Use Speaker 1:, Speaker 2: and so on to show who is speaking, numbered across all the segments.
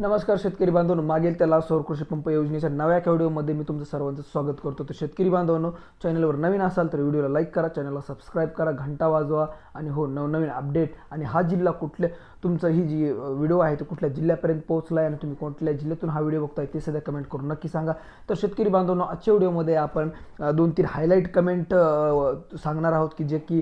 Speaker 1: नमस्कार शेतकरी बांधवांनो. मागील त्याला सौर कृषी पंप योजनेच्या नव्या व्हिडिओमध्ये मी तुमचं सर्वांचं स्वागत करतो. तर शेतकरी बांधवांनो चॅनलवर नवीन असाल तर व्हिडिओला लाईक करा चॅनलला सबस्क्राईब करा घंटा वाजवा आणि हो नवनवीन अपडेट आणि हा जिल्हा कुठल्या तुमचं ही जी व्हिडिओ आहे तो कुठल्या जिल्ह्यापर्यंत पोहोचला आहे आणि तुम्ही कुठल्या जिल्ह्यातून हा व्हिडिओ बघताय ते सध्या कमेंट करून नक्की सांगा. तर शेतकरी बांधवांनो आजच्या व्हिडिओमध्ये आपण दोन तीन हायलाईट कमेंट सांगणार आहोत की जे की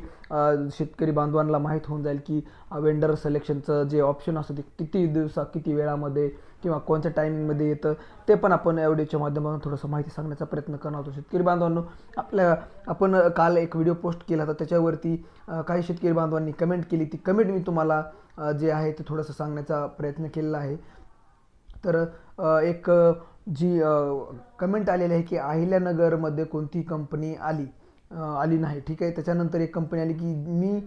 Speaker 1: शेतकरी बांधवांना माहीत होऊन जाईल की वेंडर सिलेक्शनचं जे ऑप्शन असतं ते किती दिवसा किती वेळामध्ये किंवा कोणत्या टायमिंगमध्ये येतं ते पण आपण या व्हिडिओच्या माध्यमातून थोडंसं माहिती सांगण्याचा प्रयत्न करणार होतो शेतकरी बांधवांनो आपल्या आपण काल एक व्हिडिओ पोस्ट केला होता त्याच्यावरती काही शेतकरी बांधवांनी कमेंट केली. ती कमेंट मी तुम्हाला जे आहे ते थोडंसं सांगण्याचा प्रयत्न केलेला आहे. तर एक जी कमेंट आलेली आहे की अहिल्यानगरमध्ये कोणती कंपनी आली? आली नाही. ठीक आहे? त्याच्यानंतर एक कंपनी आली की मी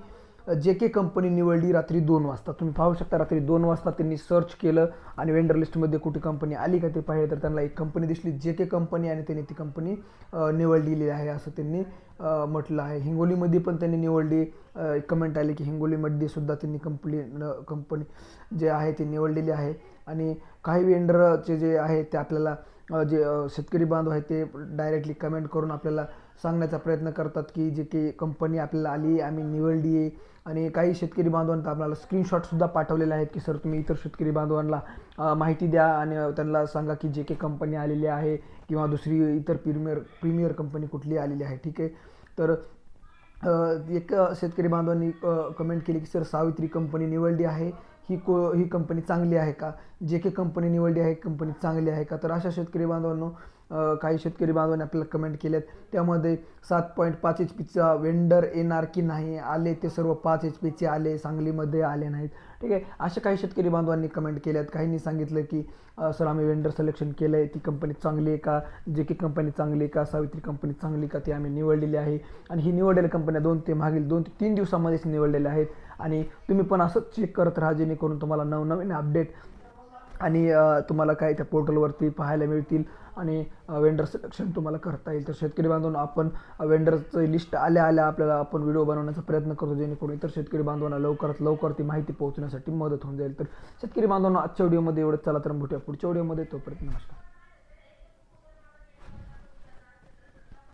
Speaker 1: जे के कंपनी निवडली रात्री दोन वाजता. तुम्ही पाहू शकता रात्री दोन वाजता त्यांनी सर्च केलं आणि वेंडर लिस्टमध्ये कुठे कंपनी आली का ते पाहिलं तर त्यांना एक कंपनी दिसली जे के कंपनी आणि त्यांनी ती कंपनी निवडलेली आहे असं त्यांनी म्हटलं आहे. हिंगोलीमध्ये पण त्यांनी निवडली कमेंट आली की हिंगोलीमध्ये सुद्धा त्यांनी कंपनी कंपनी जे आहे ती निवडलेली आहे. आणि काही वेंडरचे जे आहे ते आपल्याला जे शेतकरी बांधव आहेत ते डायरेक्टली कमेंट करून आपल्याला सांगण्याचा प्रयत्न करतात की जे की कंपनी आपल्याला आली आम्ही निवडली आहे. आणि काही शेतकरी बांधवांना आपल्याला स्क्रीनशॉटसुद्धा पाठवलेले आहेत की सर तुम्ही इतर शेतकरी बांधवांना माहिती द्या आणि त्यांना सांगा की जे काही कंपनी आलेली आहे किंवा दुसरी इतर प्रीमियर प्रीमियर कंपनी कुठली आलेली आहे. ठीक आहे? तर एक शेतकरी बांधवांनी कमेंट केली की सर सावित्री कंपनी निवडली आहे. ही को ही कंपनी चांगली आहे का? जे काही कंपनी निवडली आहे कंपनी चांगली आहे का? तर अशा शेतकरी बांधवांनो काही शेतकरी बांधवांनी आपल्याला कमेंट केल्यात त्यामध्ये सात पॉईंट पाच एच पीचा वेंडर येणार की नाही? आले ते सर्व पाच एच पीचे आले सांगलीमध्ये आले नाहीत. ठीक आहे? अशा काही शेतकरी बांधवांनी कमेंट केल्यात. काहींनी सांगितलं की सर आम्ही वेंडर सिलेक्शन केलं आहे ती कंपनी चांगली आहे का? जे की कंपनी चांगली आहे का? सावित्री कंपनी चांगली का? ती आम्ही निवडलेली आहे. आणि ही निवडलेल्या कंपन्या दोन ते मागील दोन ते तीन दिवसामध्येच निवडलेल्या आहेत. आणि तुम्ही पण असंच चेक करत राहा जेणेकरून तुम्हाला नवनवीन अपडेट आणि तुम्हाला काय त्या पोर्टलवरती पाहायला मिळतील आणि वेंडर सिलेक्शन तुम्हाला करता येईल. तर शेतकरी बांधवांना आपण वेंडरचं लिस्ट आल्या आल्या आपल्याला आपण व्हिडिओ बनवण्याचा प्रयत्न करतो जेणेकरून इतर शेतकरी बांधवांना लवकरात लवकर ती माहिती पोहोचण्यासाठी मदत होऊन जाईल. तर शेतकरी बांधवांना आजच्या व्हिडिओमध्ये एवढंच. चला तर भेटूया पुढच्या व्हिडिओमध्ये तोपर्यंत नमस्कार.